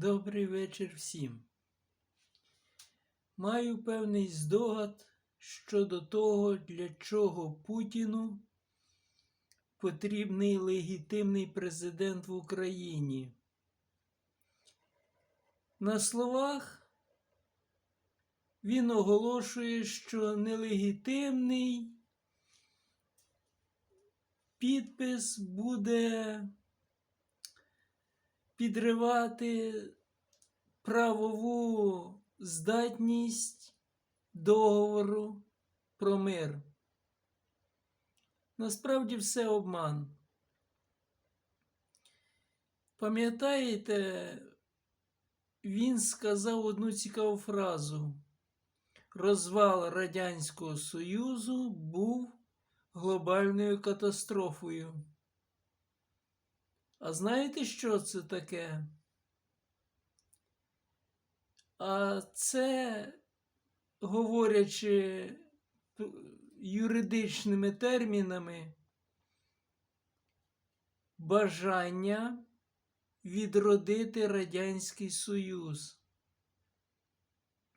Добрий вечір всім. Маю певний здогад щодо того, для чого Путіну потрібний легітимний президент в Україні. На словах він оголошує, що нелегітимний підпис буде підривати правову здатність договору про мир. Насправді все обман. Пам'ятаєте, він сказав одну цікаву фразу. Розвал Радянського Союзу був глобальною катастрофою. А знаєте, що це таке? Це, говорячи юридичними термінами, бажання відродити Радянський Союз.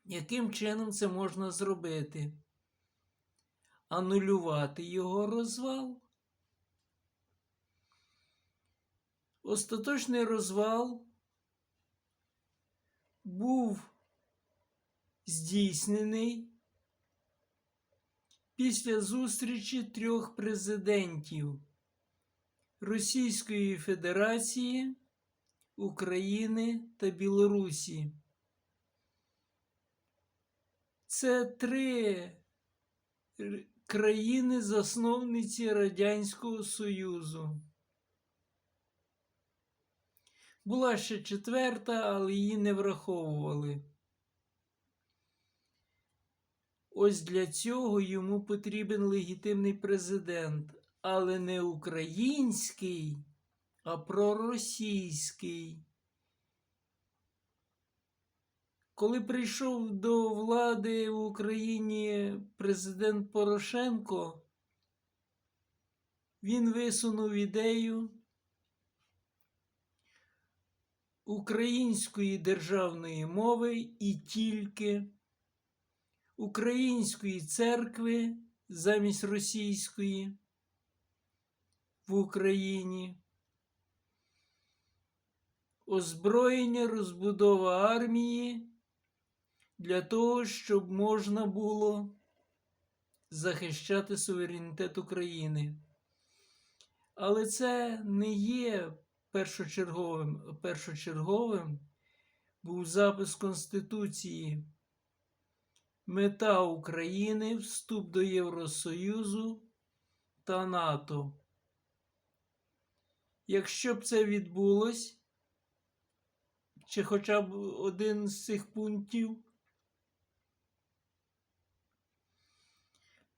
Яким чином це можна зробити? Анулювати його розвал? Остаточний розвал був здійснений після зустрічі трьох президентів Російської Федерації, України та Білорусі. Це три країни-засновниці Радянського Союзу. Була ще четверта, але її не враховували. Ось для цього йому потрібен легітимний президент, але не український, а проросійський. Коли прийшов до влади в Україні президент Порошенко, він висунув ідею української державної мови і тільки української церкви замість російської в Україні, озброєння, розбудова армії для того, щоб можна було захищати суверенітет України. Але це не є першочерговим. Першочерговим був запис Конституції. Мета України вступ до Євросоюзу та НАТО. Якщо б це відбулось, чи хоча б один з цих пунктів,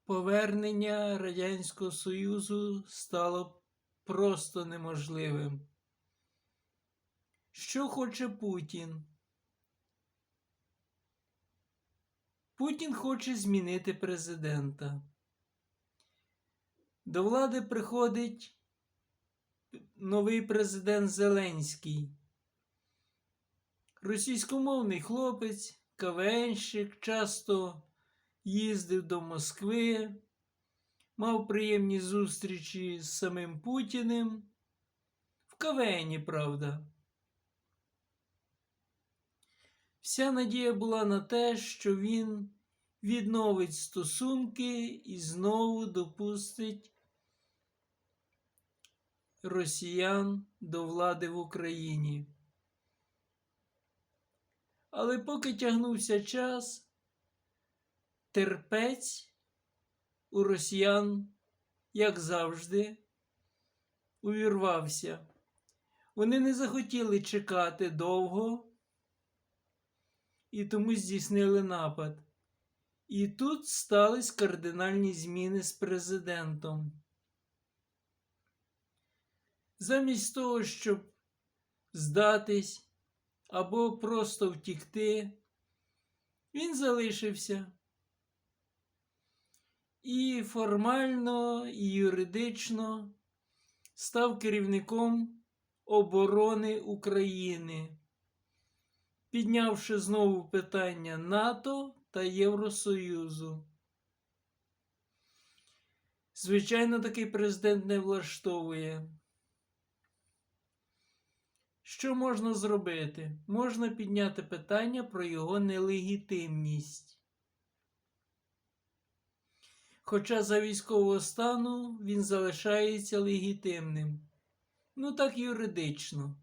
повернення Радянського Союзу стало просто неможливим. Що хоче Путін? Путін хоче змінити президента. До влади приходить новий президент Зеленський. Російськомовний хлопець, КВНщик, часто їздив до Москви, мав приємні зустрічі з самим Путіним. В КВНі, правда. Вся надія була на те, що він відновить стосунки і знову допустить росіян до влади в Україні. Але поки тягнувся час, терпець у росіян, як завжди, увірвався. Вони не захотіли чекати довго і тому здійснили напад. І тут стались кардинальні зміни з президентом. Замість того, щоб здатись або просто втікти, він залишився. І формально, і юридично став керівником оборони України піднявши знову питання НАТО та Євросоюзу. Звичайно, такий президент не влаштовує. Що можна зробити? Можна підняти питання про його нелегітимність. Хоча за військового стану він залишається легітимним. Ну так юридично.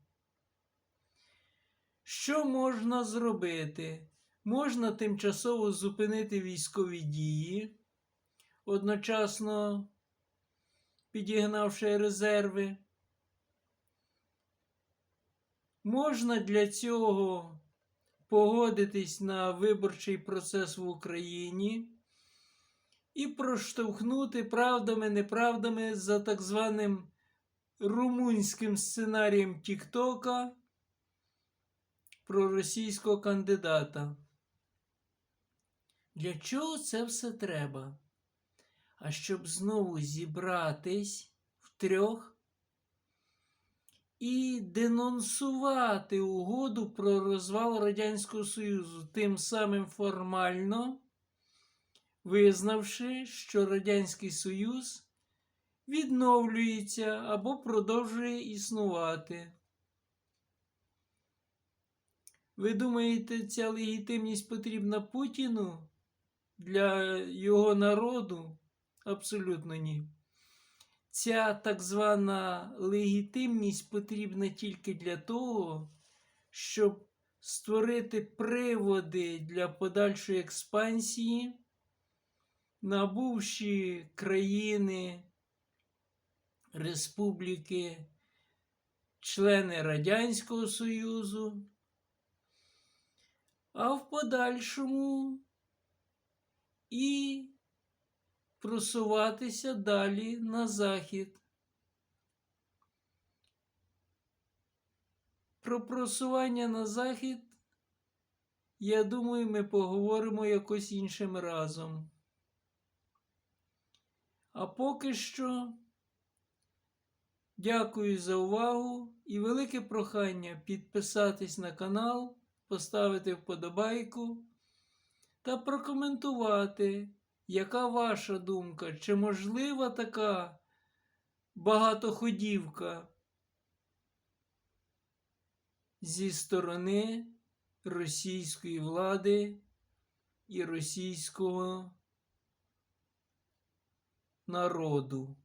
Що можна зробити? Можна тимчасово зупинити військові дії, одночасно підігнавши резерви. Можна для цього погодитись на виборчий процес в Україні і проштовхнути правдами, неправдами за так званим румунським сценарієм Тіктока про російського кандидата. Для чого це все треба? А щоб знову зібратись втрьох і денонсувати угоду про розвал Радянського Союзу, тим самим формально визнавши, що Радянський Союз відновлюється або продовжує існувати. Ви думаєте, ця легітимність потрібна Путіну для його народу? Абсолютно ні. Ця так звана легітимність потрібна тільки для того, щоб створити приводи для подальшої експансії на бувші країни, республіки, члени Радянського Союзу, а в подальшому і просуватися далі на захід. Про просування на захід, я думаю, ми поговоримо якось іншим разом. А поки що дякую за увагу і велике прохання підписатись на канал, поставити вподобайку та прокоментувати, яка ваша думка, чи можлива така багатоходівка зі сторони російської влади і російського народу.